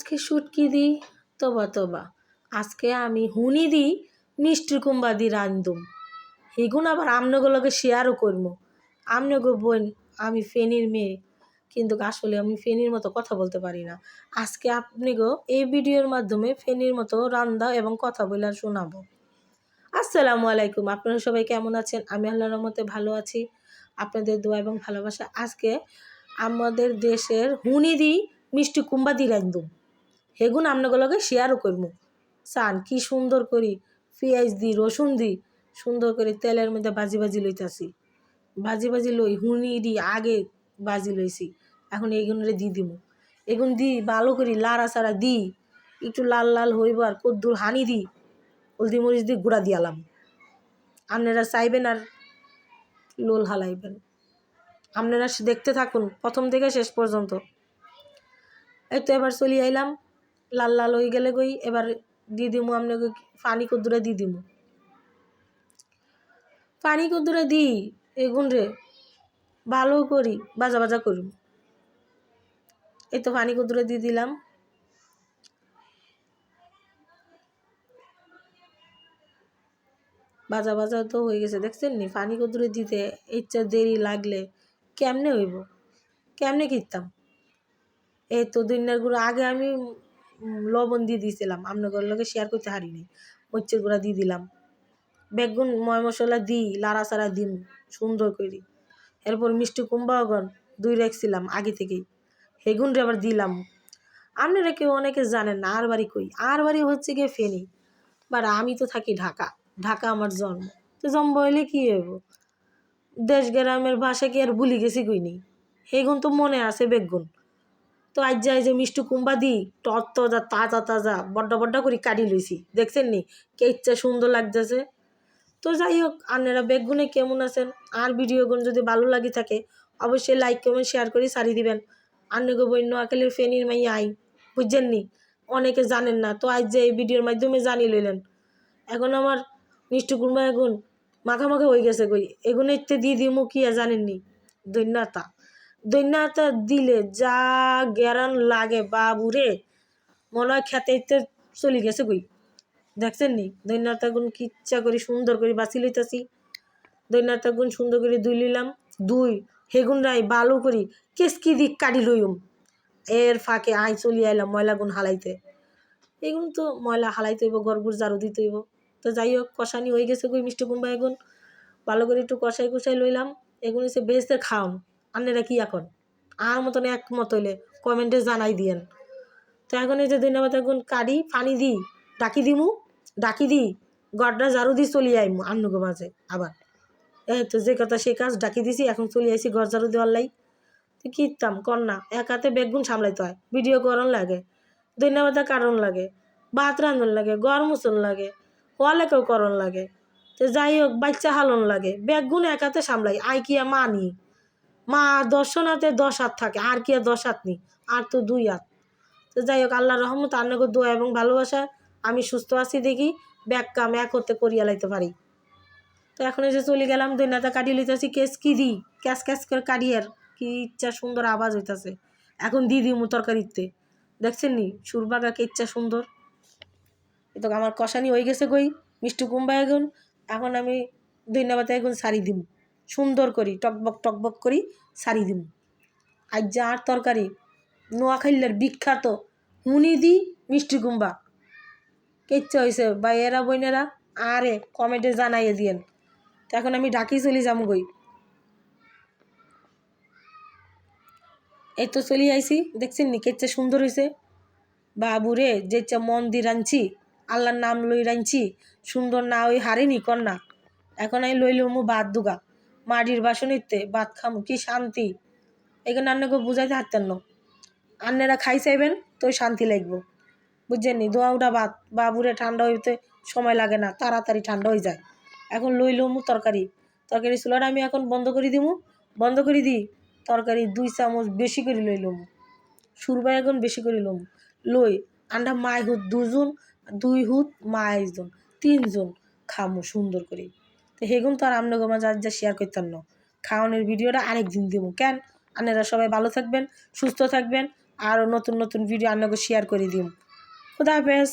আজকে শুটকি দিই? তোবা তোবা। আজকে আমি হুনি দিই মিষ্টি কুম্বা দি রান্ধুম এগুন আবার আমনগুলোকে শেয়ারও করব আমনগো বোন আমি ফেনির মেয়ে, কিন্তু আসলে আমি ফেনির মতো কথা বলতে পারি না। আজকে আপনি গো এই ভিডিওর মাধ্যমে ফেনির মতো রান্দা এবং কথা বলে শোনাবো। আসসালামু আলাইকুম, আপনারা সবাই কেমন আছেন? আমি আল্লাহর রহমতে ভালো আছি। আপনাদের দোয়া এবং ভালোবাসা আজকে আমাদের দেশের হুনি দি মিষ্টি কুম্বা দি রান্ধুম হেগুন আপনাগুলোকে শেয়ারও করব। চান, কি সুন্দর করি, পেঁয়াজ দি, রসুন দি, সুন্দর করে তেলের মধ্যে বাজি বাজি লইতাছি। বাজি বাজি লই, হুনি দি, আগে বাজি লইছি। এখন এইগুলো দি দিব এগুন দি, ভালো করি, লাড়া সারা দি, একটু লাল লাল হইব আর কদ্দুর হানি দি, হলদি মরিচ দিয়ে গুঁড়া দিয়ালাম আপনারা চাইবেন আর লোল হালাইবেন। আপনারা দেখতে থাকুন, প্রথম থেকে শেষ পর্যন্ত। এই তো এবার চলি আইলাম। লাল লাল হয়ে গেলে গই এবার দিয়ে দিমু আপনাকে পানি কদ্দুরে দিয়ে দিমু। পানি কদ্দুরে দিই, এগুন রে, ভালো করি বাজা বাজা করি এই তো পানি কদ্দুরে দিয়ে দিলাম। বাজা বাজা তো হয়ে গেছে, দেখছেন নি? পানি কদ্দুরে দিতে ইচ্ছা দেরি লাগলে কেমনে হইব? কেমনে কিনতাম এই তো দিনের গুঁড়ো, আগে আমি লবণ দিয়ে দিয়েছিলাম। আপনাদের লোকে শেয়ার করতে হারি নাই মরিচের গুঁড়া দিয়ে দিলাম। বেগুন, ময় মশলা দিই, লাড়া সাড়া দিম সুন্দর করে। এরপর মিষ্টি কুম্বাগন দুই রাখছিলাম আগে থেকেই। হেগুন আবার দিলাম। আপনারা কেউ অনেকে জানেন না, আর বাড়ি কই? আর বাড়ি হচ্ছে গিয়ে ফেনি। বাট আমি তো থাকি ঢাকা। ঢাকা আমার জন্ম। তো জন্ম হইলে কী হইব? দেশ গ্রামের ভাষা কি আর ভুলি গেছি কইনি। হেগুন তো মনে আছে বেগুন। তো আজ যাই যে মিষ্টি কুম্বা দি টত তাজা তাজা তাজা, বড্ডা বড্ডা করে কাটি লইছি। দেখছেন নি? কে ইচ্ছা সুন্দর লাগতেছে। তো যাই হোক, আপনারা বেগুনে কেমন আছেন? আর ভিডিওগুলো যদি ভালো লাগে থাকে, অবশ্যই লাইক কমেন্ট শেয়ার করে সারি দিবেন। আন্নগো বই নোয়াখালীর ফেনির মাই আই, বুঝছেন নি? অনেকে জানেন না, তো আজ যে এই ভিডিওর মাধ্যমে জানি লইলেন। এখন আমার মিষ্টি কুম্বা এখন মাখা মাখা হয়ে গেছে কই? এগুলো ইতে দিয়ে কি আর জানেননি দৈন্যতা দৈন্যতা দিলে যা গ্যারান লাগে বাবুরে, মনে হয় খেতে চলে গেছে কই। দেখছেন নি? দৈন্যতা গুণ কি ইচ্ছা করি সুন্দর করে বাছি লইতাছি। দৈন্যতা গুণ সুন্দর করে দুই লিলাম দুই হেগুন রাই বালু করি কেসকি দিক কাটি লইম। এর ফাঁকে আই চলি আইলাম ময়লা গুণ হালাইতে। এগুন তো ময়লা হালাইতে হইব গড়গুড় ঝাড়ু দিতে হইব। তো যাই হোক, কষানি হয়ে গেছে কই মিষ্টি কুম্বা এগুন ভালো করে একটু কষাই কষাই লইলাম। এগুন হচ্ছে বেজতে খাওন। আপনারা কি এখন? আর মতন একমত হইলে কমেন্টে জানাই দিয়েন। তো এখন এই যে ধন্যবাদ, এখন কাটি পানি দিই ডাকি দিমু, ডাকি দিই গড্ডা ঝাড়ু দিয়ে চলি আইমু আন্নুকে মাঝে আবার। এই তো যে কথা সে কাজ ডাকি দিছি, এখন চলে আইসি ঘর ঝাড়ু দেওয়ার লাই। তো কিতাম কন্যা এক হাতে বেগুন সামলাইতে হয়, ভিডিও করন লাগে, ধন্যবাদ কারণ লাগে, ভাত রান্ধন লাগে গরম মুসন লাগে ওয়ালেকেও করণ লাগে। তো যাই হোক, বাচ্চা হালন লাগে বেগুন এক হাতে সামলাই, আই কি মা নি মা দর্শন হাতে দশ হাত থাকে, আর কি আর দশ হাত নেই? আর তো দুই হাত। তো যাই হোক আল্লাহ রহমত আন্নাকে দোয়া এবং ভালোবাসা আমি সুস্থ আছি দেখি, ব্যাগ কাম এক হতে করিয়া লাইতে পারি। তো এখন এসে চলে গেলাম দৈনাটা কাটিয়ে লইতেছি, কেস কি দিই? ক্যাশ ক্যাশ করে কাটিয়ার, কি ইচ্ছা সুন্দর আওয়াজ হইতাছে। এখন দিয়ে দিই তরকারিতে। দেখছেন নি? সুরবাগা কে ইচ্ছা সুন্দর। এ তো আমার কষানি হয়ে গেছে কই মিষ্টি কুম্বা এখন। এখন আমি দৈন্যাবাতে এখন শাড়ি দিম। সুন্দর করি, টকবক টকবক করি, সারি দিম। আর যার তরকারি নোয়াখাইলের বিখ্যাত হুনি দি মিষ্টি কুম্বা কেচ্ছা হয়েছে বা এরা বইনেরা আরে কমেন্টে জানাইয়ে দিয়েন। এখন আমি ডাকি চলি যাম গই। এই তো চলি আইছি, দেখছেন নি কেচ্ছা সুন্দর হয়েছে বাবুরে যেচা মন দিয়ে রাঁধছি, আল্লাহর নাম লই রাঁধছি, সুন্দর না ওই হারিনি কন্যা। এখন আমি লইল মু ভাত দুগা মাটির বাসনিতে ভাত খামু, কি শান্তি? এখানে আন্নাকে বুঝাইতে হারতেন না। আন্নেরা খাই চাইবেন তো শান্তি লাগবো। বুঝছেন নি দোয়া উঠা ভাত, বাবুরে ঠান্ডা হইতে সময় লাগে না, তাড়াতাড়ি ঠান্ডা হয়ে যায়। এখন লই মু তরকারি। তরকারি চুলাটা আমি এখন বন্ধ করে দিমু। বন্ধ করে দিই, তরকারি দুই চামচ বেশি করে লইলম সুরবাই এখন বেশি করে লম। লই আন্ডা মাই হুত দুজন, দুই হুত মা একজন তিনজন খামু সুন্দর করে। তো হেগুন তো আর আমনগো মাঝে আজ যা শেয়ার করতাম না। খাওয়ানোর ভিডিওটা আরেক দিন দিব কেন? আপনারা সবাই ভালো থাকবেন, সুস্থ থাকবেন আরও নতুন নতুন ভিডিও আপনাকে শেয়ার করে দিব খুদা হাফেজ।